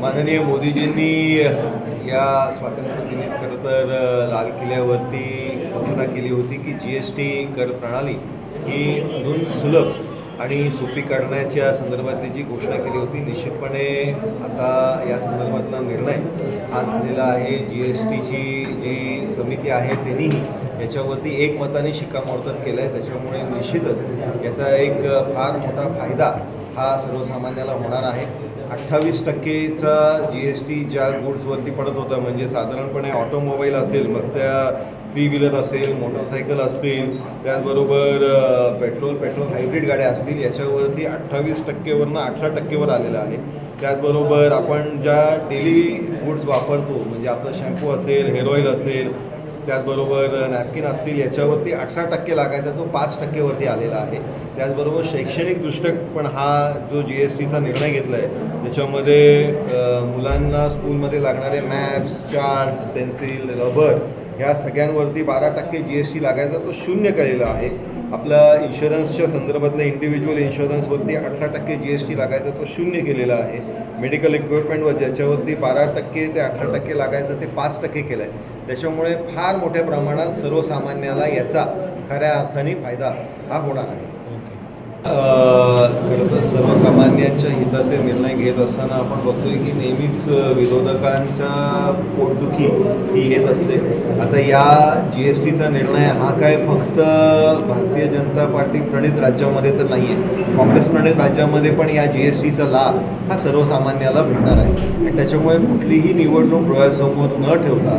माननीय मोदीजींनी या स्वातंत्र्य दिनी खरं तर लाल किल्ल्यावरती घोषणा केली होती की जी एस टी कर प्रणाली ही अजून सुलभ आणि सोपी करण्याच्या संदर्भातली जी घोषणा केली होती निश्चितपणे आता या संदर्भातला निर्णय हा झालेला आहे. जी एस टीची जी समिती आहे त्यांनीही याच्यावरती एकमताने शिक्कामोर्तब केलं आहे त्याच्यामुळे निश्चितच याचा एक फार मोठा फायदा हा सर्वसामान्याला होणार आहे. अठ्ठावीस टक्केचा जी एस टी ज्या गुड्सवरती पडत होता म्हणजे साधारणपणे ऑटोमोबाईल असेल मग त्या थ्री व्हीलर असेल मोटरसायकल असतील त्याचबरोबर पेट्रोल पेट्रोल हायब्रिड गाड्या असतील याच्यावरती अठ्ठावीस टक्केवरनं अठरा टक्केवर आलेलं आहे. त्याचबरोबर आपण ज्या डेली गुड्स वापरतो म्हणजे आपलं शॅम्पू असेल हेअर ऑइल असेल त्याचबरोबर नॅपकिन असतील याच्यावरती अठरा टक्के लागायचा तो पाच टक्केवरती आलेला आहे. त्याचबरोबर शैक्षणिक पण हा जो जी एस टीचा निर्णय घेतला आहे त्याच्यामध्ये मुलांना स्कूलमध्ये लागणारे मॅप्स चार्ट्स पेन्सिल रबर ह्या सगळ्यांवरती बारा टक्के जी एस टी लागायचा तो शून्य केलेला आहे. आपला इन्शुरन्सच्या संदर्भातल्या इंडिव्हिज्युअल इन्शुरन्सवरती अठरा टक्के जी एस टी लागायचा तो शून्य केलेला आहे. मेडिकल इक्विपमेंटवर ज्याच्यावरती बारा टक्के ते अठरा टक्के लागायचं ते पाच टक्के केलं आहे त्याच्यामुळे फार मोठ्या प्रमाणात सर्वसामान्याला याचा खऱ्या अर्थाने फायदा हा होणार आहे. खरं तर सर्वसामान्यांच्या हिताचे निर्णय घेत असताना आपण बघतोय की नेहमीच विरोधकांच्या पोटदुखी ही येत असते. आता या जी एस टीचा निर्णय हा काय फक्त भारतीय जनता पार्टी प्रणित राज्यामध्ये तर नाही आहे काँग्रेस प्रणित राज्यामध्ये पण या जी एस टीचा लाभ हा सर्वसामान्याला भेटणार आहे. आणि त्याच्यामुळे कुठलीही निवडणूक डोळ्यासमोर न ठेवता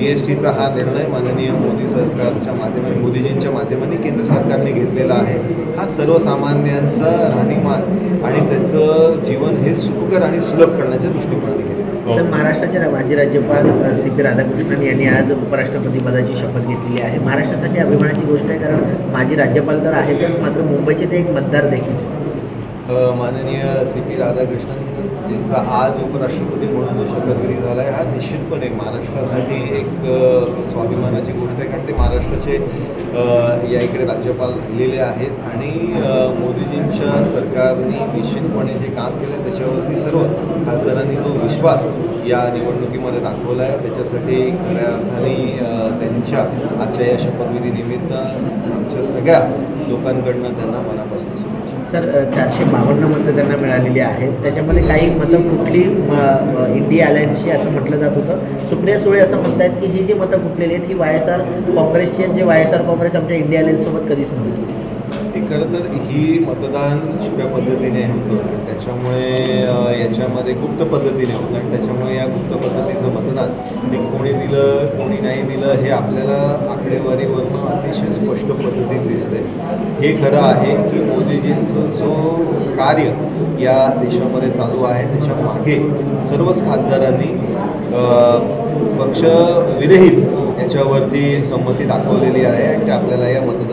जी एस टीचा हा निर्णय माननीय मोदी सरकारच्या माध्यमाने मोदीजींच्या माध्यमाने केंद्र सरकारने घेतलेला आहे. हा सर्वसामान्यांचा राहणीमान आणि त्याचं जीवन हे सुखकर आणि सुलभ करण्याच्या दृष्टिकोनाने केलं तर महाराष्ट्राचे माजी राज्यपाल सी पी राधाकृष्णन यांनी आज उपराष्ट्रपती पदाची शपथ घेतलेली आहे. महाराष्ट्रासाठी अभिमानाची गोष्ट आहे कारण माजी राज्यपाल तर आहेतच मात्र मुंबईचे ते एक मतदार देखील. माननीय सी पी राधाकृष्णन यांचा आज उपराष्ट्रपती म्हणून जो शपथविधी झाला आहे हा निश्चितपणे महाराष्ट्रासाठी एक स्वाभिमानाची गोष्ट आहे कारण ते महाराष्ट्राचे या इकडे राज्यपाल राहिलेले आहेत आणि मोदीजींच्या सरकारने निश्चितपणे जे काम केलं त्याच्यावरती सर्व खासदारांनी जो विश्वास या निवडणुकीमध्ये दाखवला आहे त्याच्यासाठी खऱ्या अर्थाने त्यांच्या आजच्या या शपथविधीनिमित्त आमच्या सगळ्या लोकांकडनं त्यांना मनापासून सर चारशे बावन्न मतं त्यांना मिळालेली आहेत. त्याच्यामध्ये काही मतं फुटली इंडिया अलायन्सची असं म्हटलं जात होतं. सुप्रिया सुळे असं म्हणतात की ही जी मतं फुटलेली आहेत ही वाय एस आर काँग्रेसची आहेत जे वाय एस आर काँग्रेस आमच्या इंडिया अलायन्ससोबत कधीच नव्हती. खरं तर ही मतदान छुप्या पद्धतीने होतं. त्याच्यामुळे याच्यामध्ये गुप्त पद्धतीने होतं आणि त्याच्यामुळे या गुप्त पद्धतीचं मतदान हे कोणी दिलं कोणी नाही दिलं हे आपल्याला आकडेवारीवरनं अतिशय स्पष्ट पद्धतीने दिसते हे खरं आहे की मोदीजींचं जो कार्य या देशामध्ये चालू आहे त्याच्यामागे सर्वच खासदारांनी पक्ष पक्षविरहित याच्यावरती संमती दाखवलेली आहे आणि ते आपल्याला या मतदान